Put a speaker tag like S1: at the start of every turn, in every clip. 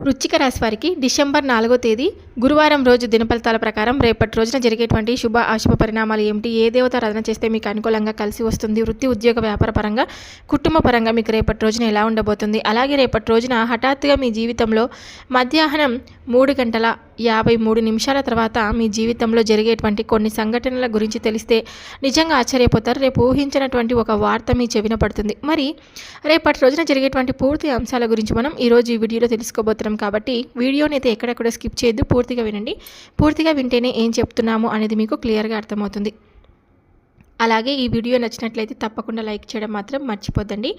S1: వృచ్చిక రాశి వారికి డిసెంబర్ నాలుగో తేదీ గురువారం రోజు దినఫలితాల ప్రకారం రేపటి రోజున జరిగేటువంటి శుభ అశుభ పరిణామాలు ఏమిటి? ఏ దేవత ఆరాధన చేస్తే మీకు అనుకూలంగా కలిసి వస్తుంది? వృత్తి ఉద్యోగ వ్యాపార పరంగా కుటుంబ పరంగా మీకు రేపటి రోజున ఎలా ఉండబోతుంది? అలాగే రేపటి రోజున హఠాత్తుగా మీ జీవితంలో మధ్యాహ్నం మూడు గంటల యాభై మూడు నిమిషాల తర్వాత మీ జీవితంలో జరిగేటువంటి కొన్ని సంఘటనల గురించి తెలిస్తే నిజంగా ఆశ్చర్యపోతారు. రేపు ఊహించినటువంటి ఒక వార్త మీ చెవిన పడుతుంది. మరి రేపటి రోజున జరిగేటువంటి పూర్తి అంశాల గురించి మనం ఈరోజు ఈ వీడియోలో తెలుసుకోబోతున్నాం కాబట్టి వీడియోని అయితే ఎక్కడెక్కడ స్కిప్ చేయొద్దు పూర్తిగా వినండి. పూర్తిగా వింటేనే ఏం చెప్తున్నాము అనేది మీకు క్లియర్గా అర్థమవుతుంది. అలాగే ఈ వీడియో నచ్చినట్లయితే తప్పకుండా లైక్ చేయడం మాత్రం మర్చిపోద్దండి.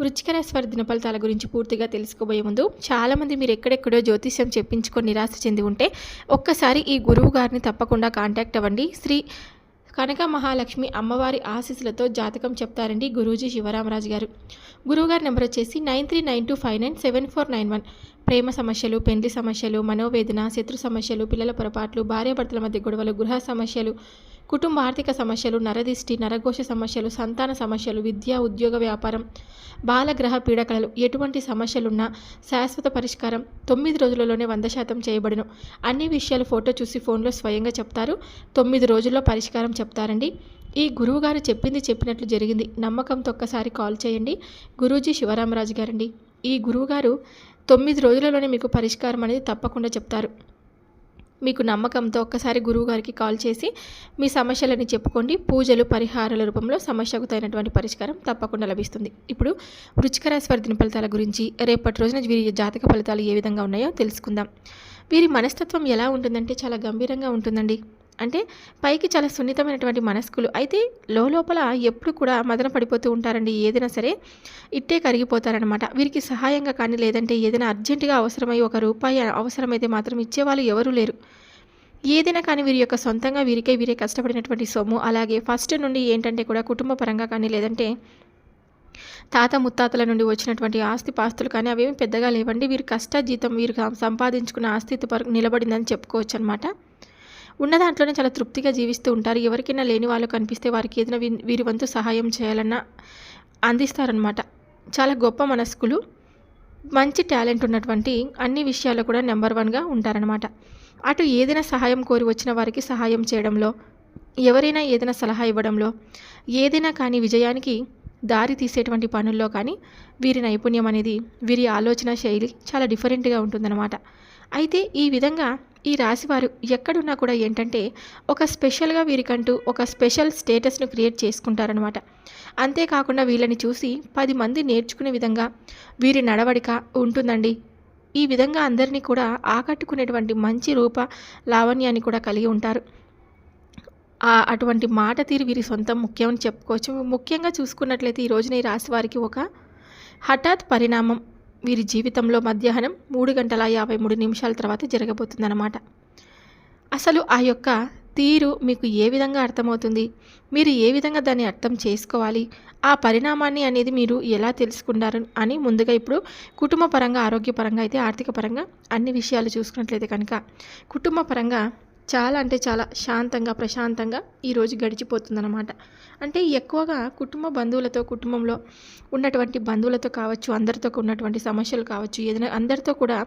S1: వృచ్చిక రాశి వారి దినఫలితాల గురించి పూర్తిగా తెలుసుకోబోయే ముందు చాలామంది మీరు ఎక్కడెక్కడో జ్యోతిష్యం చెప్పించుకొని నిరాశ చెంది ఉంటే ఒక్కసారి ఈ గురువు గారిని తప్పకుండా కాంటాక్ట్ అవ్వండి. శ్రీ కనక మహాలక్ష్మి అమ్మవారి ఆశీస్సులతో జాతకం చెప్తారండి గురూజీ శివరామరాజు గారు. గురువుగారి నెంబర్ వచ్చేసి nine three nine two five nine seven four nine one. ప్రేమ సమస్యలు పెండ్లి సమస్యలు మనోవేదన శత్రు సమస్యలు పిల్లల పొరపాట్లు భార్యాభర్తల మధ్య గొడవలు గృహ సమస్యలు కుటుంబ ఆర్థిక సమస్యలు నరదిష్టి నరఘోష సమస్యలు సంతాన సమస్యలు విద్య ఉద్యోగ వ్యాపారం బాలగ్రహ పీడకలలు ఎటువంటి సమస్యలున్నా శాశ్వత పరిష్కారం తొమ్మిది రోజులలోనే వంద శాతం చేయబడును. అన్ని విషయాలు ఫోటో చూసి ఫోన్లో స్వయంగా చెప్తారు. తొమ్మిది రోజుల్లో పరిష్కారం చెప్తారండి. ఈ గురువుగారు చెప్పింది చెప్పినట్లు జరిగింది. నమ్మకంతో ఒక్కసారి కాల్ చేయండి. గురూజీ శివరామరాజు గారండి. ఈ గురువుగారు తొమ్మిది రోజులలోనే మీకు పరిష్కారం అనేది తప్పకుండా చెప్తారు. మీకు నమ్మకంతో ఒక్కసారి గురువుగారికి కాల్ చేసి మీ సమస్యలని చెప్పుకోండి. పూజలు పరిహారాల రూపంలో సమస్యకు తగినటువంటి పరిష్కారం తప్పకుండా లభిస్తుంది. ఇప్పుడు వృచ్చిక రాశి వారి దిన ఫలితాల గురించి రేపటి రోజున వీరి జాతక ఫలితాలు ఏ విధంగా ఉన్నాయో తెలుసుకుందాం. వీరి మనస్తత్వం ఎలా ఉంటుందంటే చాలా గంభీరంగా ఉంటుందండి. అంటే పైకి చాలా సున్నితమైనటువంటి మనస్కులు. అయితే లోపల ఎప్పుడు కూడా మదన పడిపోతూ ఉంటారండి. ఏదైనా సరే ఇట్టే కరిగిపోతారనమాట వీరికి సహాయంగా కానీ లేదంటే ఏదైనా అర్జెంటుగా అవసరమై ఒక రూపాయి అవసరమైతే మాత్రం ఇచ్చేవాళ్ళు ఎవరూ లేరు. ఏదైనా కానీ వీరి యొక్క సొంతంగా వీరికే వీరే కష్టపడినటువంటి సొమ్ము. అలాగే ఫస్ట్ నుండి ఏంటంటే కూడా కుటుంబ పరంగా కానీ లేదంటే తాత ముత్తాతల నుండి వచ్చినటువంటి ఆస్తి పాస్తులు కానీ అవేమి పెద్దగా లేవండి. వీరి కష్ట జీతం వీరు సంపాదించుకున్న ఆస్తి నిలబడిందని చెప్పుకోవచ్చు అనమాట ఉన్న దాంట్లోనే చాలా తృప్తిగా జీవిస్తూ ఉంటారు. ఎవరికైనా లేని వాళ్ళు కనిపిస్తే వారికి ఏదైనా వీరి వంతు సహాయం చేయాలన్నా అందిస్తారనమాట చాలా గొప్ప మనస్కులు మంచి టాలెంట్ ఉన్నటువంటి అన్ని విషయాల్లో కూడా నెంబర్ వన్గా ఉంటారనమాట అటు ఏదైనా సహాయం కోరి వచ్చిన వారికి సహాయం చేయడంలో ఎవరైనా ఏదైనా సలహా ఇవ్వడంలో ఏదైనా కానీ విజయానికి దారి తీసేటువంటి పనుల్లో కానీ వీరి నైపుణ్యం అనేది వీరి ఆలోచన శైలి చాలా డిఫరెంట్గా ఉంటుందన్నమాట. అయితే ఈ విధంగా ఈ రాశివారు ఎక్కడున్నా కూడా ఏంటంటే ఒక స్పెషల్గా వీరికంటూ ఒక స్పెషల్ స్టేటస్ను క్రియేట్ చేసుకుంటారనమాట అంతేకాకుండా వీళ్ళని చూసి పది మంది నేర్చుకునే విధంగా వీరి నడవడిక ఉంటుందండి. ఈ విధంగా అందరినీ కూడా ఆకట్టుకునేటువంటి మంచి రూప లావణ్యాన్ని కూడా కలిగి ఉంటారు. అటువంటి మాట తీరు వీరి సొంతం ముఖ్యమని చెప్పుకోవచ్చు. ముఖ్యంగా చూసుకున్నట్లయితే ఈ రోజున ఈ రాశి వారికి ఒక హఠాత్ పరిణామం వీరి జీవితంలో మధ్యాహ్నం మూడు గంటల యాభై మూడు నిమిషాల తర్వాత జరగబోతుందన్నమాట. అసలు ఆ యొక్క తీరు మీకు ఏ విధంగా అర్థమవుతుంది? మీరు ఏ విధంగా దాన్ని అర్థం చేసుకోవాలి? ఆ పరిణామాన్ని అనేది మీరు ఎలా తెలుసుకున్నారు అని ముందుగా ఇప్పుడు కుటుంబ పరంగా ఆరోగ్యపరంగా అయితే ఆర్థిక పరంగా అన్ని విషయాలు చూసుకున్నట్లయితే కనుక కుటుంబ పరంగా చాలా అంటే చాలా శాంతంగా ప్రశాంతంగా ఈరోజు గడిచిపోతుందన్నమాట. అంటే ఎక్కువగా కుటుంబ బంధువులతో కుటుంబంలో ఉన్నటువంటి బంధువులతో కావచ్చు అందరితో ఉన్నటువంటి సమస్యలు కావచ్చు ఏదైనా అందరితో కూడా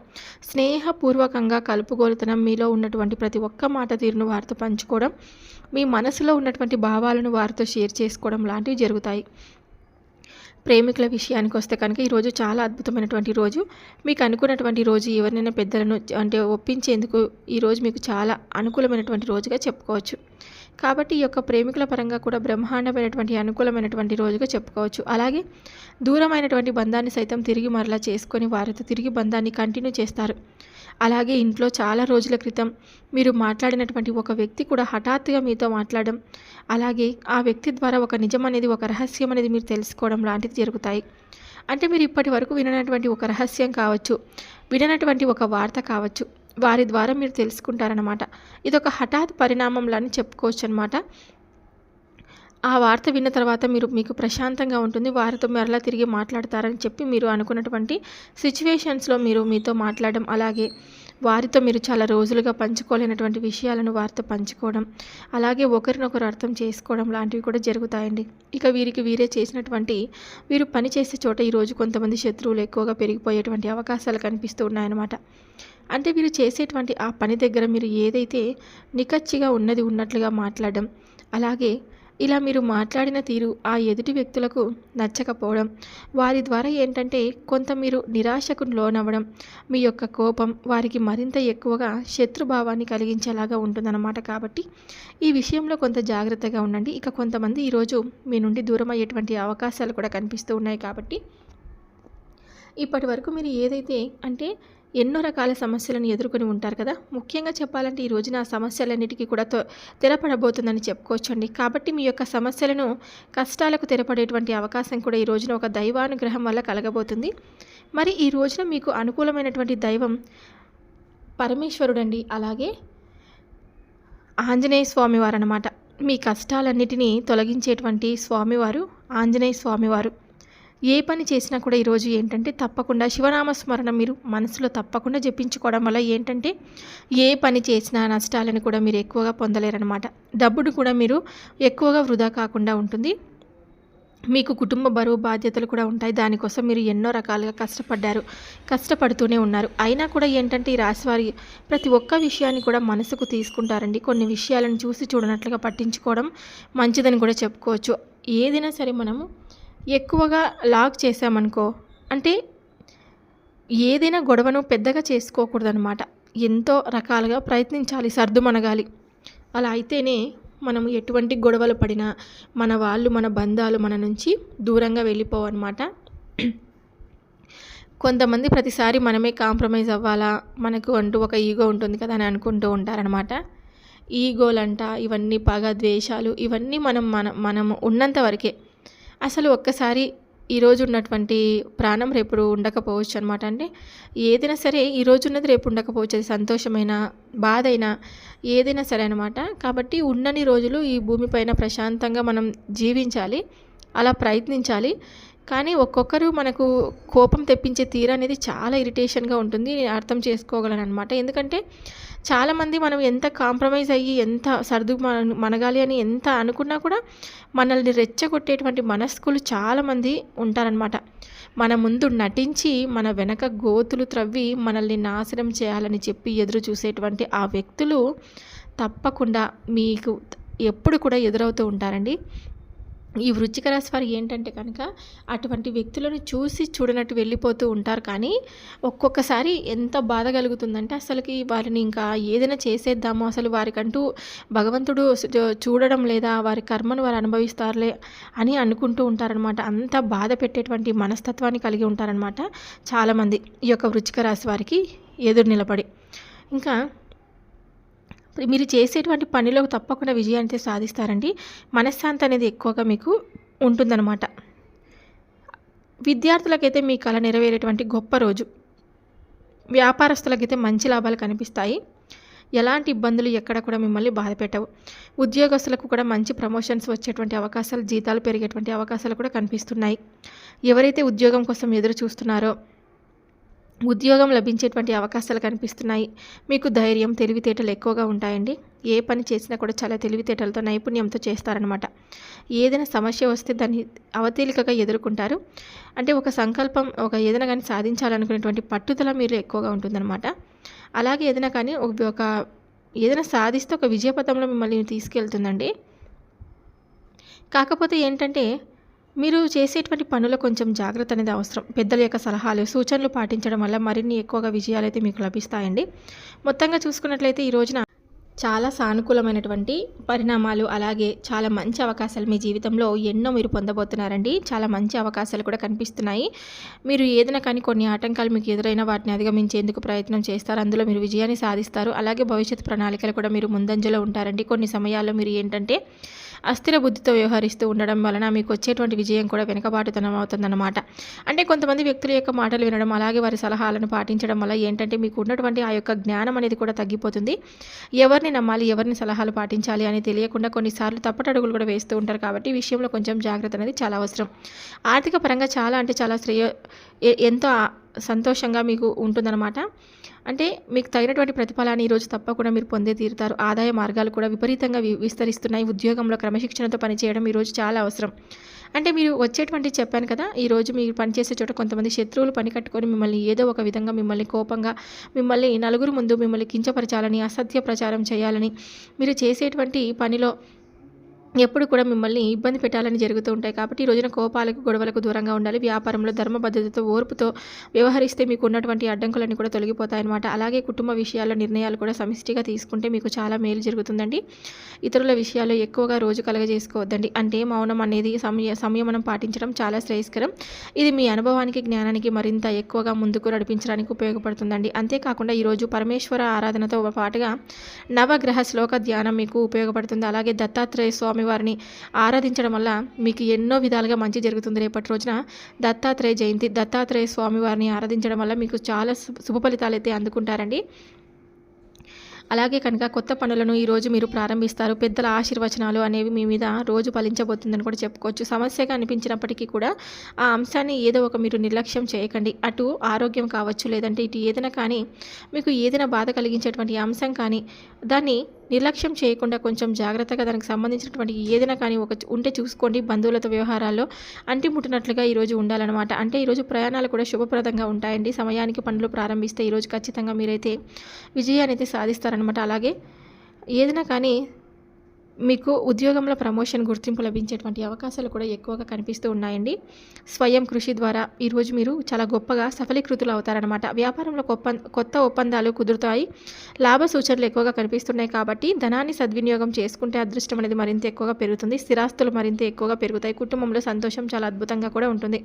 S1: స్నేహపూర్వకంగా కలుపుగోలుతనం మీలో ఉన్నటువంటి ప్రతి ఒక్క మాట తీరును వారితో పంచుకోవడం మీ మనసులో ఉన్నటువంటి భావాలను వారితో షేర్ చేసుకోవడం లాంటివి జరుగుతాయి. ప్రేమికుల విషయానికి వస్తే కనుక ఈరోజు చాలా అద్భుతమైనటువంటి రోజు. మీకు అనుకున్నటువంటి రోజు ఎవరినైనా పెద్దలను అంటే ఒప్పించేందుకు ఈరోజు మీకు చాలా అనుకూలమైనటువంటి రోజుగా చెప్పుకోవచ్చు. కాబట్టి ఈ యొక్క ప్రేమికుల పరంగా కూడా బ్రహ్మాండమైనటువంటి అనుకూలమైనటువంటి రోజుగా చెప్పుకోవచ్చు. అలాగే దూరమైనటువంటి బంధాన్ని సైతం తిరిగి మరలా చేసుకొని వారితో తిరిగి బంధాన్ని కంటిన్యూ చేస్తారు. అలాగే ఇంట్లో చాలా రోజుల క్రితం మీరు మాట్లాడినటువంటి ఒక వ్యక్తి కూడా హఠాత్తుగా మీతో మాట్లాడడం అలాగే ఆ వ్యక్తి ద్వారా ఒక నిజం అనేది ఒక రహస్యం అనేది మీరు తెలుసుకోవడం లాంటిది జరుగుతాయి. అంటే మీరు ఇప్పటి వరకు విననటువంటి ఒక రహస్యం కావచ్చు విననటువంటి ఒక వార్త కావచ్చు వారి ద్వారా మీరు తెలుసుకుంటారనమాట ఇది ఒక హఠాత్ పరిణామంలో అని చెప్పుకోవచ్చు అనమాట ఆ వార్త విన్న తర్వాత మీరు మీకు ప్రశాంతంగా ఉంటుంది. వారితో మరలా తిరిగి మాట్లాడతారని చెప్పి మీరు అనుకున్నటువంటి సిచ్యువేషన్స్లో మీరు మీతో మాట్లాడడం అలాగే వారితో మీరు చాలా రోజులుగా పంచుకోలేనటువంటి విషయాలను వారితో పంచుకోవడం అలాగే ఒకరినొకరు అర్థం చేసుకోవడం లాంటివి కూడా జరుగుతాయండి. ఇక వీరికి వీరే చేసినటువంటి వీరు పని చేసే చోట ఈరోజు కొంతమంది శత్రువులు ఎక్కువగా పెరిగిపోయేటువంటి అవకాశాలు కనిపిస్తూ ఉన్నాయన్నమాట. అంటే వీరు చేసేటువంటి ఆ పని దగ్గర మీరు ఏదైతే నికచ్చిగా ఉన్నది ఉన్నట్లుగా మాట్లాడడం అలాగే ఇలా మీరు మాట్లాడిన తీరు ఆ ఎదుటి వ్యక్తులకు నచ్చకపోవడం వారి ద్వారా ఏంటంటే కొంత మీరు నిరాశకు లోనవ్వడం మీ యొక్క కోపం వారికి మరింత ఎక్కువగా శత్రుభావాన్ని కలిగించేలాగా ఉంటుందన్నమాట. కాబట్టి ఈ విషయంలో కొంత జాగ్రత్తగా ఉండండి. ఇక కొంతమంది ఈరోజు మీ నుండి దూరం అయ్యేటువంటి అవకాశాలు కూడా కనిపిస్తూ ఉన్నాయి కాబట్టి ఇప్పటి వరకు మీరు ఏదైతే అంటే ఎన్నో రకాల సమస్యలను ఎదుర్కొని ఉంటారు కదా. ముఖ్యంగా చెప్పాలంటే ఈ రోజున ఆ సమస్యలన్నిటికీ కూడా తెరపడబోతుందని చెప్పుకోవచ్చండి. కాబట్టి మీ యొక్క సమస్యలను కష్టాలకు తెరపడేటువంటి అవకాశం కూడా ఈ రోజున ఒక దైవానుగ్రహం వల్ల కలగబోతుంది. మరి ఈ రోజున మీకు అనుకూలమైనటువంటి దైవం పరమేశ్వరుడండి. అలాగే ఆంజనేయ స్వామివారు అన్నమాట మీ కష్టాలన్నిటినీ తొలగించేటువంటి స్వామివారు ఆంజనేయ స్వామివారు. ఏ పని చేసినా కూడా ఈరోజు ఏంటంటే తప్పకుండా శివనామస్మరణ మీరు మనసులో తప్పకుండా జపించుకోవడం వల్ల ఏంటంటే ఏ పని చేసినా నష్టాలను కూడా మీరు ఎక్కువగా పొందలేరనమాట డబ్బును కూడా మీరు ఎక్కువగా వృధా కాకుండా ఉంటుంది. మీకు కుటుంబ బరువు బాధ్యతలు కూడా ఉంటాయి. దానికోసం మీరు ఎన్నో రకాలుగా కష్టపడ్డారు కష్టపడుతూనే ఉన్నారు. అయినా కూడా ఏంటంటే ఈ రాశివారి ప్రతి ఒక్క విషయాన్ని కూడా మనసుకు తీసుకుంటారండి. కొన్ని విషయాలను చూసి చూడనట్లుగా పట్టించుకోవడం మంచిదని కూడా చెప్పుకోవచ్చు. ఏదైనా సరే మనము ఎక్కువగా లాక్ చేసామనుకో అంటే ఏదైనా గొడవను పెద్దగా చేసుకోకూడదనమాట ఎంతో రకాలుగా ప్రయత్నించాలి సర్దుమనగాలి అలా అయితేనే మనం ఎటువంటి గొడవలు పడినా మన వాళ్ళు మన బంధాలు మన నుంచి దూరంగా వెళ్ళిపోవన్నమాట. కొంతమంది ప్రతిసారి మనమే కాంప్రమైజ్ అవ్వాలా? మనకు అంటూ ఒక ఈగో ఉంటుంది కదా అని అనుకుంటూ ఉంటారనమాట ఈగోలంట ఇవన్నీ పగ ద్వేషాలు ఇవన్నీ మనం మన మనం ఉన్నంత వరకే. అసలు ఒక్కసారి ఈరోజు ఉన్నటువంటి ప్రాణం రేపు ఉండకపోవచ్చు అనమాట అంటే ఏదైనా సరే ఈరోజు ఉన్నది రేపు ఉండకపోవచ్చు. అది సంతోషమైన బాధ అయినా ఏదైనా సరే అనమాట కాబట్టి ఉన్నన్ని రోజులు ఈ భూమిపైన ప్రశాంతంగా మనం జీవించాలి. అలా ప్రయత్నించాలి. కానీ ఒక్కొక్కరు మనకు కోపం తెప్పించే తీరు అనేది చాలా ఇరిటేషన్గా ఉంటుంది. నేను అర్థం చేసుకోగలను అనమాట ఎందుకంటే చాలామంది మనం ఎంత కాంప్రమైజ్ అయ్యి ఎంత సర్దు మనగాలి అని ఎంత అనుకున్నా కూడా మనల్ని రెచ్చగొట్టేటువంటి మనస్కులు చాలామంది ఉంటారనమాట మన ముందు నటించి మన వెనక గోతులు త్రవ్వి మనల్ని నాశనం చేయాలని చెప్పి ఎదురు చూసేటువంటి ఆ వ్యక్తులు తప్పకుండా మీకు ఎప్పుడు కూడా ఎదురవుతూ ఉంటారండి. ఈ వృచ్చిక రాశి వారు ఏంటంటే కనుక అటువంటి వ్యక్తులను చూసి చూడనట్టు వెళ్ళిపోతూ ఉంటారు. కానీ ఒక్కొక్కసారి ఎంత బాధ కలుగుతుందంటే అసలుకి వారిని ఇంకా ఏదైనా చేసేద్దామో. అసలు వారికంటూ భగవంతుడు చూడడం లేదా వారి కర్మను వారు అనుభవిస్తారులే అని అనుకుంటూ ఉంటారనమాట అంత బాధ పెట్టేటువంటి మనస్తత్వాన్ని కలిగి ఉంటారనమాట చాలామంది ఈ యొక్క వృచ్చిక రాశి వారికి ఎదురు నిలబడి. ఇంకా మీరు చేసేటువంటి పనిలో తప్పకుండా విజయాన్ని సాధిస్తారండి. మనశ్శాంతి అనేది ఎక్కువగా మీకు ఉంటుందన్నమాట. విద్యార్థులకైతే మీ కళ నెరవేరేటువంటి గొప్ప రోజు. వ్యాపారస్తులకైతే మంచి లాభాలు కనిపిస్తాయి. ఎలాంటి ఇబ్బందులు ఎక్కడ కూడా మిమ్మల్ని బాధ పెట్టవు. ఉద్యోగస్తులకు కూడా మంచి ప్రమోషన్స్ వచ్చేటువంటి అవకాశాలు జీతాలు పెరిగేటువంటి అవకాశాలు కూడా కనిపిస్తున్నాయి. ఎవరైతే ఉద్యోగం కోసం ఎదురు చూస్తున్నారో ఉద్యోగం లభించేటువంటి అవకాశాలు కనిపిస్తున్నాయి. మీకు ధైర్యం తెలివితేటలు ఎక్కువగా ఉంటాయండి. ఏ పని చేసినా కూడా చాలా తెలివితేటలతో నైపుణ్యంతో చేస్తారనమాట ఏదైనా సమస్య వస్తే దాన్ని అవతీలికగా ఎదుర్కొంటారు. అంటే ఒక సంకల్పం ఒక ఏదైనా కానీ సాధించాలనుకునేటువంటి పట్టుదల మీరు ఎక్కువగా ఉంటుందన్నమాట. అలాగే ఏదైనా కానీ ఒక ఏదైనా సాధిస్తే ఒక విజయపథంలో మిమ్మల్ని తీసుకెళ్తుందండి. కాకపోతే ఏంటంటే మీరు చేసేటువంటి పనులు కొంచెం జాగ్రత్త అనేది అవసరం. పెద్దల యొక్క సలహాలు సూచనలు పాటించడం వల్ల మరిన్ని ఎక్కువగా విజయాలు అయితే మీకు లభిస్తాయండి. మొత్తంగా చూసుకున్నట్లయితే ఈ రోజున చాలా సానుకూలమైనటువంటి పరిణామాలు అలాగే చాలా మంచి అవకాశాలు మీ జీవితంలో ఎన్నో మీరు పొందబోతున్నారండి. చాలా మంచి అవకాశాలు కూడా కనిపిస్తున్నాయి. మీరు ఏదైనా కానీ కొన్ని ఆటంకాలు మీకు ఎదురైన వాటిని అధిగమించేందుకు ప్రయత్నం చేస్తారు. అందులో మీరు విజయాన్ని సాధిస్తారు. అలాగే భవిష్యత్ ప్రణాళికలు కూడా మీరు ముందంజలో ఉంటారండి. కొన్ని సమయాల్లో మీరు ఏంటంటే అస్థిర బుద్ధితో వ్యవహరిస్తూ ఉండడం వలన మీకు వచ్చేటువంటి విజయం కూడా వెనుకబాటుతనం అవుతుందన్నమాట. అంటే కొంతమంది వ్యక్తుల యొక్క మాటలు వినడం అలాగే వారి సలహాలను పాటించడం వల్ల ఏంటంటే మీకు ఉన్నటువంటి ఆ యొక్క జ్ఞానం అనేది కూడా తగ్గిపోతుంది. ఎవరిని నమ్మాలి ఎవరిని సలహాలు పాటించాలి అని తెలియకుండా కొన్నిసార్లు తప్పటడుగులు కూడా వేస్తూ ఉంటారు కాబట్టి ఈ విషయంలో కొంచెం జాగ్రత్త అనేది చాలా అవసరం. ఆర్థిక పరంగా చాలా అంటే చాలా శ్రేయ ఎంతో సంతోషంగా మీకు ఉంటుందన్నమాట. అంటే మీకు తగినటువంటి ప్రతిఫలాన్ని ఈరోజు తప్పకుండా మీరు పొందే తీరుతారు. ఆదాయ మార్గాలు కూడా విపరీతంగా వి విస్తరిస్తున్నాయి. ఉద్యోగంలో క్రమశిక్షణతో పనిచేయడం ఈరోజు చాలా అవసరం. అంటే మీరు వచ్చేటువంటి చెప్పాను కదా ఈరోజు మీరు పనిచేసే చోట కొంతమంది శత్రువులు పని కట్టుకొని మిమ్మల్ని ఏదో ఒక విధంగా మిమ్మల్ని కోపంగా మిమ్మల్ని నలుగురు ముందు మిమ్మల్ని కించపరచాలని అసత్య ప్రచారం చేయాలని మీరు చేసేటువంటి పనిలో ఎప్పుడు కూడా మిమ్మల్ని ఇబ్బంది పెట్టాలని జరుగుతూ ఉంటాయి. కాబట్టి ఈ రోజున కోపాలకు గొడవలకు దూరంగా ఉండాలి. వ్యాపారంలో ధర్మబద్ధతతో ఓర్పుతో వ్యవహరిస్తే మీకు ఉన్నటువంటి అడ్డంకులన్నీ కూడా తొలగిపోతాయన్నమాట. అలాగే కుటుంబ విషయాల్లో నిర్ణయాలు కూడా సమిష్టిగా తీసుకుంటే మీకు చాలా మేలు జరుగుతుందండి. ఇతరుల విషయాల్లో ఎక్కువగా రోజు కలగజేసుకోవద్దండి. అంటే మౌనం అనేది సమయ సంయమనం పాటించడం చాలా శ్రేయస్కరం. ఇది మీ అనుభవానికి జ్ఞానానికి మరింత ఎక్కువగా ముందుకు నడిపించడానికి ఉపయోగపడుతుందండి. అంతేకాకుండా ఈరోజు పరమేశ్వర ఆరాధనతో పాటుగా నవగ్రహ శ్లోక ధ్యానం మీకు ఉపయోగపడుతుంది. అలాగే దత్తాత్రేయ స్వామి స్వామివారిని ఆరాధించడం వల్ల మీకు ఎన్నో విధాలుగా మంచి జరుగుతుంది. రేపటి రోజున దత్తాత్రేయ జయంతి దత్తాత్రేయ స్వామి వారిని ఆరాధించడం వల్ల మీకు చాలా శుభ ఫలితాలు అయితే అందుకుంటారండి. అలాగే కనుక కొత్త పనులను ఈరోజు మీరు ప్రారంభిస్తారు. పెద్దల ఆశీర్వచనాలు అనేవి మీ మీద రోజు ఫలించబోతుందని కూడా చెప్పుకోవచ్చు. సమస్యగా అనిపించినప్పటికీ కూడా ఆ అంశాన్ని ఏదో ఒక మీరు నిర్లక్ష్యం చేయకండి. అటు ఆరోగ్యం కావచ్చు లేదంటే ఇటు ఏదైనా కానీ మీకు ఏదైనా బాధ కలిగించేటువంటి అంశం కానీ దాన్ని నిర్లక్ష్యం చేయకుండా కొంచెం జాగ్రత్తగా దానికి సంబంధించినటువంటి ఏదైనా కానీ ఒక ఉంటే చూసుకోండి బంధువులతో వ్యవహారాల్లో అంటిముట్టినట్లుగా ఈరోజు ఉండాలన్నమాట. అంటే ఈరోజు ప్రయాణాలు కూడా శుభప్రదంగా ఉంటాయండి. సమయానికి పనులు ప్రారంభిస్తే ఈరోజు ఖచ్చితంగా మీరైతే విజయాన్ని అయితే సాధిస్తారనమాట అలాగే ఏదైనా కానీ మీకు ఉద్యోగంలో ప్రమోషన్ గుర్తింపు లభించేటువంటి అవకాశాలు కూడా ఎక్కువగా కనిపిస్తూ ఉన్నాయండి. స్వయం కృషి ద్వారా ఈరోజు మీరు చాలా గొప్పగా సఫలీకృతులు అవుతారనమాట వ్యాపారంలో కొప్ప కొత్త ఒప్పందాలు కుదురుతాయి. లాభ సూచనలు ఎక్కువగా కనిపిస్తున్నాయి కాబట్టి ధనాన్ని సద్వినియోగం చేసుకుంటే అదృష్టం అనేది మరింత ఎక్కువగా పెరుగుతుంది. స్థిరాస్తులు మరింత ఎక్కువగా పెరుగుతాయి. కుటుంబంలో సంతోషం చాలా అద్భుతంగా కూడా ఉంటుంది.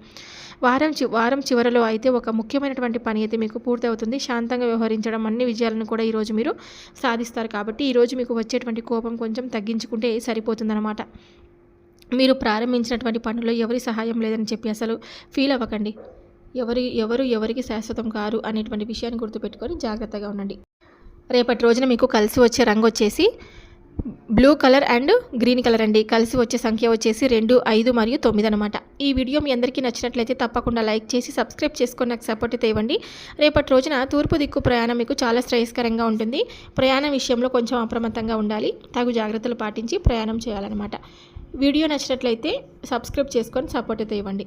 S1: వారం చి వారం చివరలో అయితే ఒక ముఖ్యమైనటువంటి పని అయితే మీకు పూర్తి అవుతుంది శాంతంగా వ్యవహరించడం అన్ని విజయాలను కూడా ఈరోజు మీరు సాధిస్తారు కాబట్టి ఈరోజు మీకు వచ్చేటువంటి కోపం కొంచెం తగ్గించుకుంటే సరిపోతుందన్నమాట. మీరు ప్రారంభించినటువంటి పనుల్లో ఎవరి సహాయం లేదని చెప్పి అసలు ఫీల్ అవ్వకండి. ఎవరి ఎవరు ఎవరికి శాశ్వతం కారు అనేటువంటి విషయాన్ని గుర్తుపెట్టుకొని జాగ్రత్తగా ఉండండి. రేపటి రోజున మీకు కలిసి వచ్చే రంగు వచ్చేసి blue colour and green colour అండి. కలిసి వచ్చే సంఖ్య వచ్చేసి రెండు ఐదు మరియు తొమ్మిది అనమాట ఈ వీడియో మీ అందరికీ నచ్చినట్లయితే తప్పకుండా లైక్ చేసి సబ్స్క్రైబ్ చేసుకొని నాకు సపోర్ట్ అయితే ఇవ్వండి రేపటి రోజున తూర్పు దిక్కు ప్రయాణం మీకు చాలా శ్రేయస్కరంగా ఉంటుంది. ప్రయాణం విషయంలో కొంచెం అప్రమత్తంగా ఉండాలి. తగు జాగ్రత్తలు పాటించి ప్రయాణం చేయాలన్నమాట. వీడియో నచ్చినట్లయితే సబ్స్క్రైబ్ చేసుకొని సపోర్ట్ అయితే ఇవ్వండి